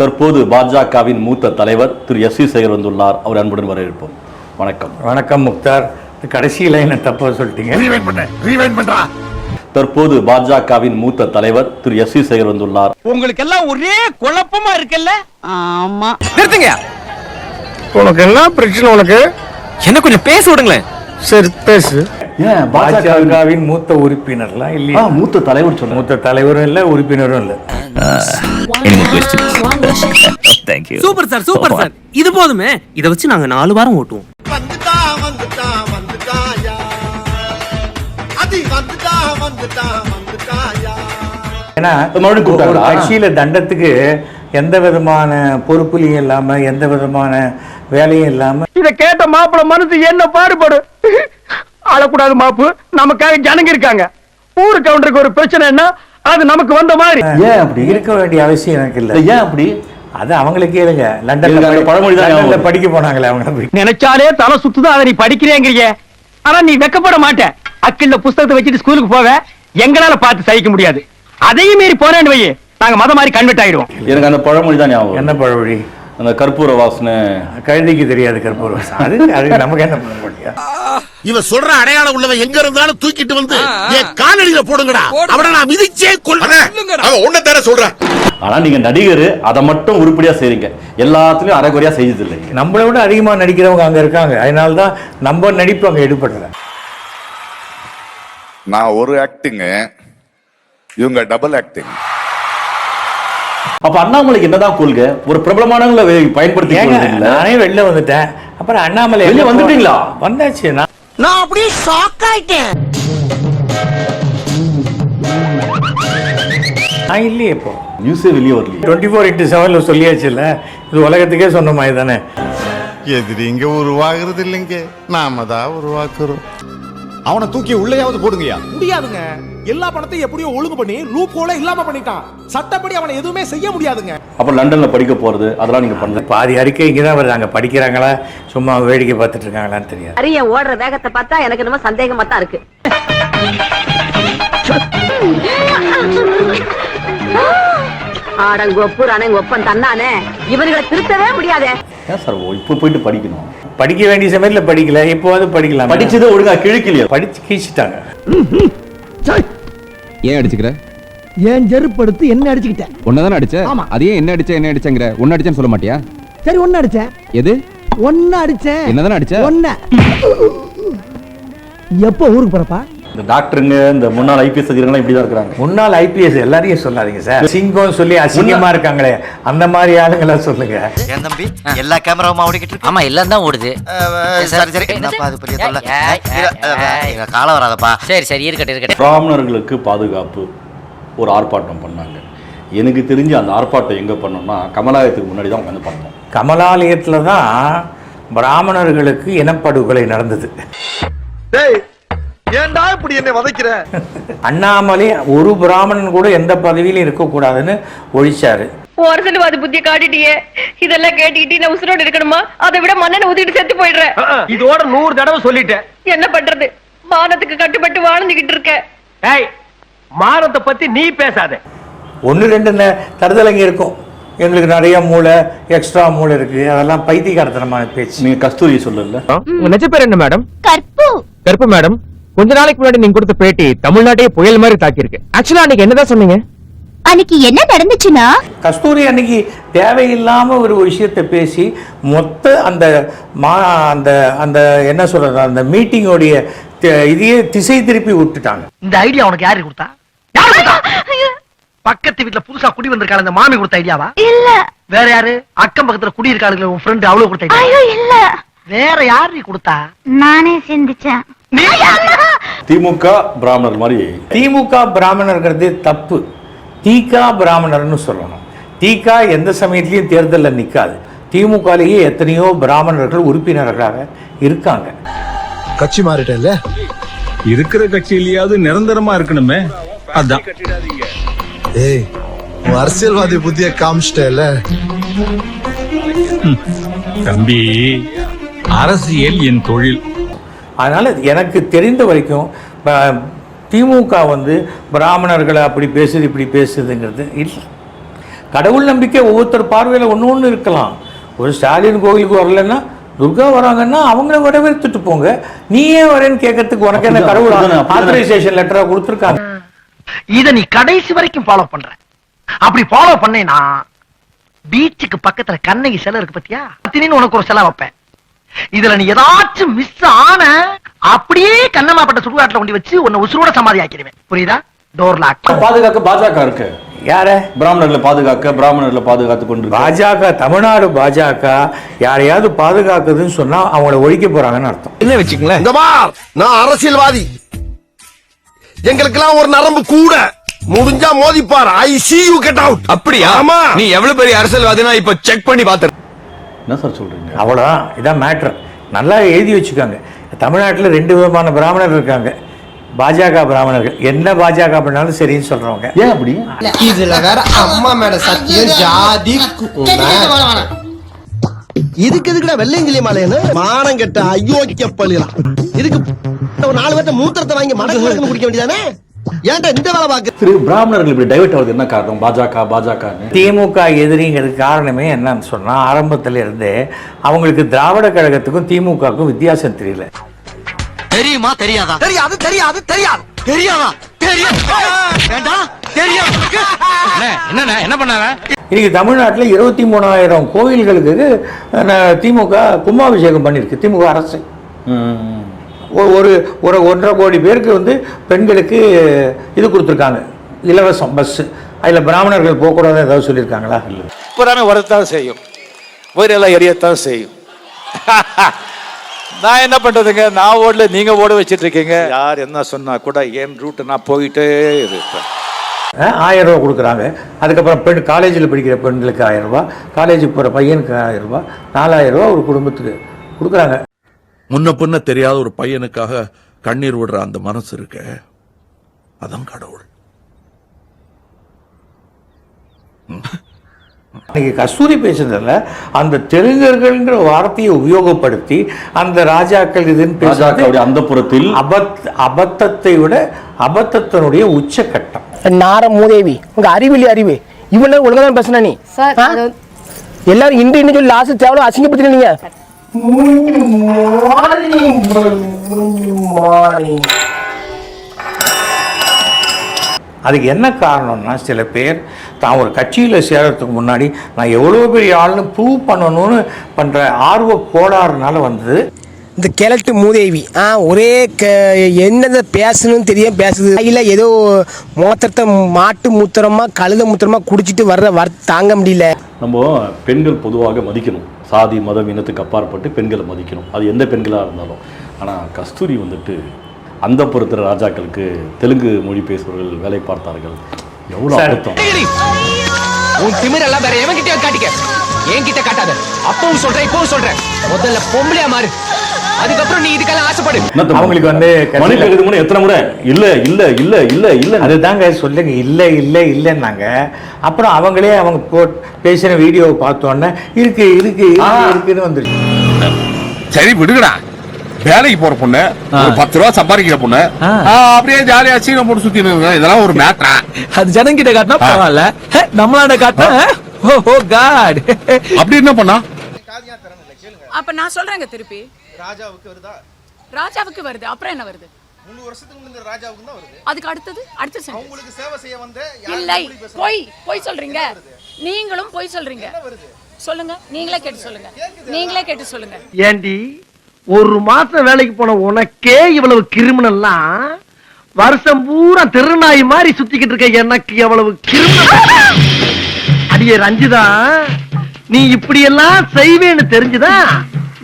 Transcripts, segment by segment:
தற்போது பாஜகவின் மூத்த தலைவர் திரு எஸ் சி சேகர் வந்துள்ளார். அவர் அன்புடன் வரவேற்போம். வணக்கம். வணக்கம் முக்தார். கடைசி லைனை தப்பா சொல்லிட்டீங்க. தற்போது பாஜகவின் மூத்த தலைவர் திரு எஸ் சி சேகர் வந்துள்ளார். உங்களுக்கு எல்லாம் ஒரே குழப்பமா இருக்குல்ல? ஆமா. நிறுத்துங்க. உனக்கு என்ன பிரச்சனை உனக்கு? என்ன கொஞ்சம் பேச விடுங்களேன். சரி பேசு. ஏன் பாஜகவின் மூத்த உறுப்பினர்லாம் இல்லையா? மூத்த தலைவர் சொன்னார். மூத்த தலைவரும் இல்லை உறுப்பினரும் இல்லை. சூப்பர் சார் சூப்பர் சார் இது போதுமே இத வச்சு நாங்க நாலு வாரம் ஓட்டுவோம். ஏன்னா? கட்சியில தண்டத்துக்கு எந்த விதமான பொறுப்புலையும் இல்லாம எந்த விதமான வேலையும் இல்லாம இத கேட்ட மாப்பிள மனசு என்ன பாடுபடு? அழக்கூடாது மாப்பு. நமக்காக ஜனங்க இருக்காங்க. ஊரு கவுண்டருக்கு ஒரு பிரச்சனைன்னா அது நமக்கு வந்த மாதிரி. ஏன் அப்படி? இருக்க வேண்டிய அவசியம் எனக்கு இல்லை. ஏன் அப்படி? அது அவங்களுக்கு கேளுங்க. லண்டன்ல பழமொழி தான் படிக்க போனாங்களே அவங்க. நினைச்சாலே தலை சுத்துதான் அதை நீ படிக்கிறேங்கிறிய ஆனா நீ வெக்கப்பட மாட்ட. அக்கிள்ள புஸ்தகத்தை வச்சுட்டு ஸ்கூலுக்கு போவ எங்களால பார்த்து சகிக்க முடியாது. அதையும் மீறி போறேன்னு வையே. நாங்க மத மாதிரி கன்வெர்ட் ஆயிடுவோம். எனக்கு அந்த பழமொழி தான் ஞாபகம் என்ன பழவழி அந்த கற்பூர வாசனை கழுதிக்கு தெரியாது கற்பூரம் அது அது நமக்கு என்ன பண்ண முடியும் இவன் சொல்ற அடையாளம் உள்ளவன் எங்க இருந்தாலும் தூக்கிட்டு வந்து என் காலடியில போடுங்கடா. அவனை நான் மிதிச்சே அவன் உன்ன தர சொல்றேன். ஆனா நீங்க நடிகர் அதை மட்டும் உருப்படியா செய்றீங்க. எல்லாத்துலயும் அரைகுறையா செய்யறது இல்லை நம்மளை விட அதிகமா நடிக்கிறவங்க அங்க இருக்காங்க. அதனால தான் நம்ம நடிப்பு அங்க எடுபடல நான் ஒரு ஆக்டிங் இவங்க டபுள் ஆக்டிங் அப்ப அண்ணாமலைக்கு என்னதான் கொள்கை? ஒரு பிரபலமானவங்களை பயன்படுத்தி? நானே வெளில வந்துட்டேன். அப்புறம் அண்ணாமலை போ- வந்துட்டீங்களா? வந்தாச்சு. நான் நான் அப்படியே ஷாக் ஆயிட்டேன். நான் இல்லையே இப்போ. நியூஸே வெளியே வரலையே. டுவெண்ட்டி ஃபோர் இன்ட்டு செவனில் சொல்லியாச்சுல்ல? இது உலகத்துக்கே சொன்ன மாதிரி தானே. எதிரிங்க உருவாகிறது இல்லைங்க. நாம தான் உருவாக்குறோம். அவனை தூக்கி உள்ளேயாவது போடுங்கயா முடியாதுங்க. எல்லா பணத்தையும் எப்படியோ ஒழுங்கு பண்ணி லூப் ஹோல இல்லாம பண்ணிட்டான். சட்டப்படி அவனை எதுவுமே செய்ய முடியாதுங்க. அப்ப லண்டன்ல படிக்க போறது அதெல்லாம் நீங்க பண்ணல. பாதி அறிக்கை இங்கே தான் வருது. அங்கே படிக்கிறாங்களா? சும்மா வேடிக்கை பார்த்துட்டு இருக்காங்களான்னு தெரியாது. அரிய ஓடுற வேகத்தை பார்த்தா எனக்கு என்னமோ சந்தேகமா தான் இருக்கு. ஆடங்கொப்பு ரணங்கொப்பன் தன்னானே. இவர்களை திருத்தவே முடியாதே. ஏன் சார் இப்போ போயிட்டு படிக்கணும்? படிக்க வேண்டிய சமயத்தில் படிக்கல இப்போவாது படிக்கலாம். படிச்சதை ஒழுங்கா கிழிக்கலையா? படிச்சு கீழ்ச்சிட்டாங்க. ஏன் அடிச்சுக்கிற? ஏன் செருப்படுத்து என்ன அடிச்சுக்கிட்டேன் உன்னதானே அடிச்ச? ஆமா. அதையே என்ன அடிச்ச என்ன அடிச்சங்கிற? உன்ன அடிச்சேன்னு சொல்ல மாட்டியா? சரி ஒன்னு அடிச்சேன். எது? ஒன்னு அடிச்சேன். என்னதானே அடிச்ச? ஒன்ன. எப்போ ஊருக்கு போறப்பா? இந்த டாக்டருங்க இந்த முன்னாள் ஐபிஎஸ் அதிகாரிகள் இப்படிதான் இருக்கிறாங்க. முன்னாள் ஐபிஎஸ் எல்லாரையும் சொல்லாதீங்க சார். சிங்கம் சொல்லி அசிங்கமா இருக்காங்களே அந்த மாதிரி ஆளுங்களா சொல்லுங்க. என் தம்பி? எல்லா கேமராவும் ஓடிக்கிட்டு இருக்கு. ஆமா எல்லாம் தான் ஓடுது. சரி சரி என்னப்பா அது பெரிய தொல்லை? காலம் வராதப்பா. சரி சரி இருக்கட்டும் இருக்கட்டும். பிராமணர்களுக்கு பாதுகாப்பு ஒரு ஆர்ப்பாட்டம் பண்ணாங்க. எனக்கு தெரிஞ்சு அந்த ஆர்ப்பாட்டம் எங்க பண்ணோம்னா கமலாலயத்துக்கு முன்னாடி தான் உட்காந்து பண்ணோம் கமலாலயத்தில் தான் பிராமணர்களுக்கு இனப்படுகொலை நடந்தது. ஏன்டா இப்படி என்னை வதைக்கிற? அண்ணாமலை ஒரு பிராமணன் கூட எந்த பதவியிலும் இருக்கக்கூடாதுன்னு ஒழிச்சாரு. அரசியல்வாதி புத்திய காட்டிட்டியே. இதெல்லாம் கேட்டுக்கிட்டு நான் உசுரோடு இருக்கணுமா? அதை விட மண்ணனை ஊத்திட்டு செத்து போயிடுறேன் இதோட நூறு தடவை சொல்லிட்டேன். என்ன பண்றது? மானத்துக்கு கட்டுப்பட்டு வாழ்ந்துகிட்டு இருக்கேன் ஏய் மானத்தை பத்தி நீ பேசாத. ஒன்று ரெண்டு தருதலைங்க இருக்கும். எங்களுக்கு நிறைய மூளை எக்ஸ்ட்ரா மூளை இருக்கு. அதெல்லாம் பைத்தியக்காரத்தனமான பேச்சு. நீங்க கஸ்தூரி சொல்லல. உங்க நெஜ பேர் என்ன மேடம் கற்பு. கருப்பு மேடம் கொஞ்ச நாளைக்கு முன்னாடி நீங்க கொடுத்த பேட்டி தமிழ்நாட்டையே புயல் மாதிரி தாக்கி இருக்கு ஆக்சுவலா அன்னைக்கு என்னதான் சொன்னீங்க? அன்னைக்கு என்ன நடந்துச்சுன்னா? கஸ்தூரி அன்னைக்கு தேவையில்லாம ஒரு விஷயத்தை பேசி மொத்த அந்த மா அந்த அந்த என்ன சொல்றது அந்த மீட்டிங்கோடைய இதையே திசை திருப்பி விட்டுட்டாங்க. இந்த ஐடியா உனக்கு யாரு கொடுத்தா? யாரு கொடுத்தா? பக்கத்து வீட்ல புதுசா குடி வந்திருக்காங்க அந்த மாமி கொடுத்த ஐடியாவா? இல்ல. வேற யாரு? அக்கம் பக்கத்துல குடி இருக்காளுங்க உன் ஃப்ரெண்ட் அவ்வளவு கொடுத்த ஐடியா. இல்ல. வேற யாரு நீ கொடுத்தா? நானே சிந்திச்சேன். திமுக பிராமணர் மாதிரி. திமுக பிராமணர்கிறது தப்பு. தீகா பிராமணர்னு சொல்லணும். தீகா எந்த சமயத்திலையும் தேர்தலில் நிற்காது திமுகலேயே எத்தனையோ பிராமணர்கள் உறுப்பினர்களாக இருக்காங்க. கட்சி மாறிட்டேல்ல இருக்கிற கட்சியிலயாவது நிரந்தரமா இருக்கணுமே. அதான். ஏய் அரசியல்வாதி புத்திய காமிச்சிட்டேல்ல தம்பி அரசியல் என் தொழில். அதனால எனக்கு தெரிந்த வரைக்கும் திமுக வந்து பிராமணர்களை அப்படி பேசுது இப்படி பேசுதுங்கிறது இல்லை. கடவுள் நம்பிக்கை ஒவ்வொருத்தர் பார்வையில் ஒன்று ஒன்று இருக்கலாம். ஒரு ஸ்டாலின் கோவிலுக்கு வரலன்னா துர்கா வராங்கன்னா அவங்கள வரவேற்றுட்டு போங்க. நீ ஏன் வரேன்னு கேட்கறதுக்கு உனக்கு என்ன கடவுள். ஆத்தரைசேஷன் லெட்டரா கொடுத்துருக்காங்க. இத நீ கடைசி வரைக்கும் ஃபாலோ பண்ற. அப்படி ஃபாலோ பண்ணேனா பீச்சுக்கு பக்கத்துல கண்ணகி சிலை இருக்கு பத்தியா? அத்தினின்னு உனக்கு ஒரு சிலை வைப்பேன். இதுல நீ ஏதாச்சும் மிஸ் ஆன அப்படியே கண்ணமாப்பட்ட சுடுகாட்டுல கொண்டு வச்சு உன்னை உசுரோட சமாதி ஆக்கிடுவேன் புரியுதா டோர் லாக் பாதுகாக்க பாஜக இருக்கு. யார? பிராமணர்களை பாதுகாக்க பிராமணர்களை பாதுகாத்து கொண்டு பாஜக தமிழ்நாடு பாஜக யாரையாவது பாதுகாக்குதுன்னு சொன்னா அவங்கள ஒழிக்க போறாங்கன்னு அர்த்தம். என்ன வச்சுங்களேன் இந்த நான் அரசியல்வாதி. எங்களுக்கெல்லாம் ஒரு நரம்பு கூட. முடிஞ்சா மோதிப்பார். ஐ see you get out. அப்படியா? ஆமா. நீ எவ்வளவு பெரிய அரசியல்வாதினா இப்ப செக் பண்ணி பாத்து என்ன சார் சொல்றீங்க? அவ்வளோதான் இதான் மேட்ரு நல்லா எழுதி வச்சுக்கோங்க. தமிழ்நாட்டில் ரெண்டு விதமான பிராமணர் இருக்காங்க. பாஜக பிராமணர்கள். என்ன பாஜக பண்ணாலும் சரின்னு சொல்றவங்க. ஏன் அப்படி? இதுல வேற அம்மா மேல சத்தியம் ஜாதி இதுக்கு எதுக்குடா வெள்ளையங்கிலி மாலையன்னு மானம் கெட்ட அயோக்கிய பள்ளிலாம் இதுக்கு ஒரு நாலு பேர்ட்ட மூத்திரத்தை வாங்கி மடக்குன்னு குடிக்க வேண்டியதானே? ஏன்டா இந்த வேலை பாக்கு திரு பிராமணர்கள் இப்படி டைவர்ட் ஆகுது என்ன காரணம்? பாஜக பாஜகன்னு. திமுக எதிரிங்கிறதுக்கு காரணமே என்னன்னு சொன்னா ஆரம்பத்துல இருந்தே அவங்களுக்கு திராவிட கழகத்துக்கும் திமுகவுக்கும் வித்தியாசம் தெரியல. தெரியுமா? தெரியாதா? தெரியாது தெரியாது தெரியாது. தெரியாதா? தெரியும் வேண்டாம் தெரியும் என்ன? என்ன பண்ணாங்க இன்னைக்கு தமிழ்நாட்டில் இருபத்தி மூணாயிரம் கோயில்களுக்கு அஹ், திமுக கும்பாபிஷேகம் பண்ணியிருக்கு திமுக அரசு. ஒரு ஒரு ஒன்றரை கோடி பேருக்கு வந்து பெண்களுக்கு இது கொடுத்துருக்காங்க. இலவசம் பஸ்ஸு அதில் பிராமணர்கள் போகக்கூடாதுன்னு ஏதாவது சொல்லியிருக்காங்களா? இல்லை. இப்பதானே வரத்தான் செய்யும். வயிறெல்லாம் எரியத்தான் செய்யும். நான் என்ன பண்றதுங்க? நான் ஓடல நீங்க ஓட வச்சிட்டு இருக்கீங்க யார் என்ன சொன்னா கூட என் ரூட் நான் போயிட்டே இருப்பேன். ஆயிரம் ரூபா கொடுக்குறாங்க. அதுக்கப்புறம் பெண் காலேஜில் படிக்கிற பெண்களுக்கு ஆயிரம் ரூபா காலேஜுக்கு போகிற பையனுக்கு ஆயிரம் ரூபா நாலாயிரம் ரூபா ஒரு குடும்பத்துக்கு கொடுக்குறாங்க. முன்ன பின்ன தெரியாத ஒரு பையனுக்காக கண்ணீர் விடுற அந்த மனசு இருக்க. அதான் கடவுள். இன்னைக்கு கஸ்தூரி பேசுனதில் அந்த தெலுங்கர்கள்ங்கிற வார்த்தையை உபயோகப்படுத்தி அந்த ராஜாக்கள் இதுன்னு பேசுறது பாஜகவுடைய அந்த புறத்தில் அபத் அபத்தத்தை விட அபத்தத்தினுடைய உச்சக்கட்டம் நார மூதேவி உங்க அறிவிலி அறிவு. இவ்வளவு ஒழுங்கா தான் பேசுன நீ? எல்லாரும் இன்று இன்னும் சொல்லி லாஸ்ட் morning, அசிங்கப்படுத்தின அதுக்கு என்ன காரணம்னா சில பேர் தான் ஒரு கட்சியில் சேர்கிறதுக்கு முன்னாடி நான் எவ்வளோ பெரிய ஆள்னு ப்ரூவ் பண்ணணும்னு பண்ணுற ஆர்வ கோளாறுனால வந்தது. இந்த கிழட்டு மூதேவி ஆ ஒரே க என்னதை பேசணும்னு தெரியாமல் பேசுது. கையில் ஏதோ மோத்திரத்தை மாட்டு மூத்திரமா கழுத மூத்திரமா குடிச்சிட்டு வர்ற வர் தாங்க முடியல. நம்ம பெண்கள் பொதுவாக மதிக்கணும். சாதி மதம் இனத்துக்கு அப்பாற்பட்டு பெண்களை மதிக்கணும். அது எந்த பெண்களாக இருந்தாலும். ஆனால் கஸ்தூரி வந்துட்டு அந்த புறத்துற ராஜாக்களுக்கு தெலுங்கு மொழி பேசுபவர்கள் வேலை பார்த்தார்கள். எவ்வளோ சார். அழுத்தம் உன் திமிர் எல்லாம் வேற எவன் கிட்ட காட்டிக்க. என்கிட்ட காட்டாத. அப்பவும் சொல்றேன் இப்பவும் சொல்றேன். முதல்ல பொம்பளையா மாறு. அதுக்கப்புறம் நீ இதுக்கெல்லாம் ஆசைப்படு? அவங்களுக்கு வந்து கேட்குறது முன்னாடி எத்தனை முறை? இல்ல இல்ல இல்ல இல்ல இல்ல. அதுதாங்க சொல்லுங்க இல்லை இல்லை இல்லைன்னாங்க. அப்புறம் அவங்களே அவங்க போ பேசின வீடியோவை பார்த்தோன்னே இருக்கு இருக்கு இருக்கு, இருக்குன்னு வந்துருச்சு. சரி விடுங்கடா. வேலைக்கு போற பொண்ணு ஒரு பத்து ரூபா சம்பாதிக்கிற பொண்ணு அப்படியே ஜாலியா சீனம் போட்டு சுத்தி இதெல்லாம் ஒரு மேட்டரா அது ஜனங்கிட்ட காட்டினா பரவாயில்ல. நம்மளாண்ட காட்டினா ஓ ஓ காட் அப்படி என்ன பண்ணா? அப்ப நான் சொல்றேங்க திருப்பி. ராஜாவுக்கு வருதா? ராஜாவுக்கு வருது. அப்புறம் என்ன வருது? மூணு வருஷத்துக்கு முன்னாடி ராஜாவுக்கு தான் வருது. அதுக்கு அடுத்தது அடுத்த உங்களுக்கு சேவை செய்ய வந்த இல்லை பொய் பொய் சொல்றீங்க. நீங்களும் பொய் சொல்றீங்க. சொல்லுங்க. நீங்களே கேட்டு சொல்லுங்க. நீங்களே கேட்டு சொல்லுங்க. ஏண்டி ஒரு மாசம் வேலைக்கு போன உனக்கே இவ்வளவு கிரிமினல்லாம் வருஷம் பூரா திருநாய் மாதிரி சுத்திக்கிட்டு இருக்க எனக்கு எவ்வளவு கிரிமினல்? அடியே ரஞ்சிதா நீ இப்படி எல்லாம் செய்வேன்னு தெரிஞ்சுதா?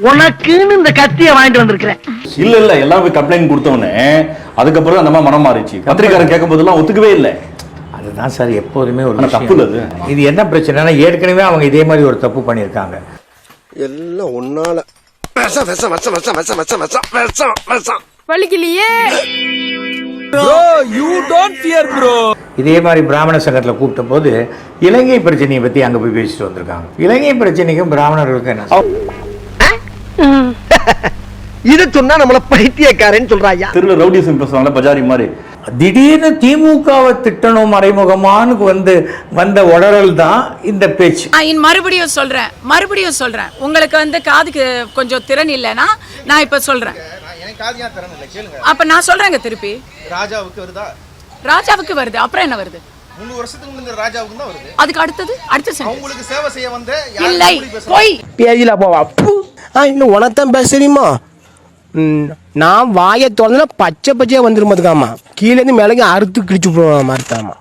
உனக்குன்னு இந்த கத்திய வாங்கிட்டு வந்திருக்கிறேன். இல்ல இல்ல எல்லாம் கம்ப்ளைண்ட் கொடுத்தோன்னே அதுக்கப்புறம் அந்த மாதிரி மனம் மாறிச்சு பத்திரிக்காரன் கேட்கும் போதெல்லாம் ஒத்துக்கவே இல்லை. அதுதான் சார் எப்போதுமே ஒரு தப்பு இல்ல. இது என்ன பிரச்சனைனா ஏற்கனவே அவங்க இதே மாதிரி ஒரு தப்பு பண்ணியிருக்காங்க. எல்லாம் ஒன்னால விஷம் விஷம் விஷம் விஷம் விஷம் விஷம் விஷம் விஷம் விஷம். வலிக்கலையே. இதே மாதிரி பிராமண சங்கத்தில் கூப்பிட்ட போது இலங்கை பிரச்சனையை பற்றி அங்கே போய் பேசிட்டு வந்திருக்காங்க. இலங்கை பிரச்சனைக்கும் பிராமணர்களுக்கும் என்ன இது சொன்னா நம்மள பைத்தியக்காரன்னு சொல்றாயா? தெருவில் ரவுடிசம் பேசுவாங்களே பஜாரி மாதிரி. திடீர்னு திமுகவை திட்டணும் மறைமுகமானு வந்து வந்த உடறல் தான் இந்த பேச்சு. நான் இன் மறுபடியும் சொல்றேன் மறுபடியும் சொல்றேன். உங்களுக்கு வந்து காதுக்கு கொஞ்சம் திறன் இல்லைன்னா நான் இப்ப சொல்றேன். எனக்கு காதியா திறன் இல்லை கேளுங்க அப்ப நான் சொல்றேங்க திருப்பி. ராஜாவுக்கு வருதா? ராஜாவுக்கு வருது அப்புறம் என்ன வருது? முந்நூறு வருஷத்துக்கு முன்னாடி ராஜாவுக்கு தான் வருது. அதுக்கு அடுத்தது அடுத்த சேவை செய்ய வந்த இல்லை போய். பேஜில போவா. இன்னும் உனத்தான் பேச தெரியுமா? ம், நான் வாயை திறந்தா பச்சை பச்சையாக வந்துரும் பாத்துக்காமா கீழேருந்து மேலே அறுத்து கிழிச்சு போடுவான் மறுத்தாமா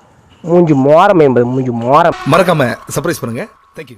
மூஞ்சி மோரம் என்பது மூஞ்சி மோரம். மறக்காம சர்ப்ரைஸ் பண்ணுங்க. தேங்க்யூ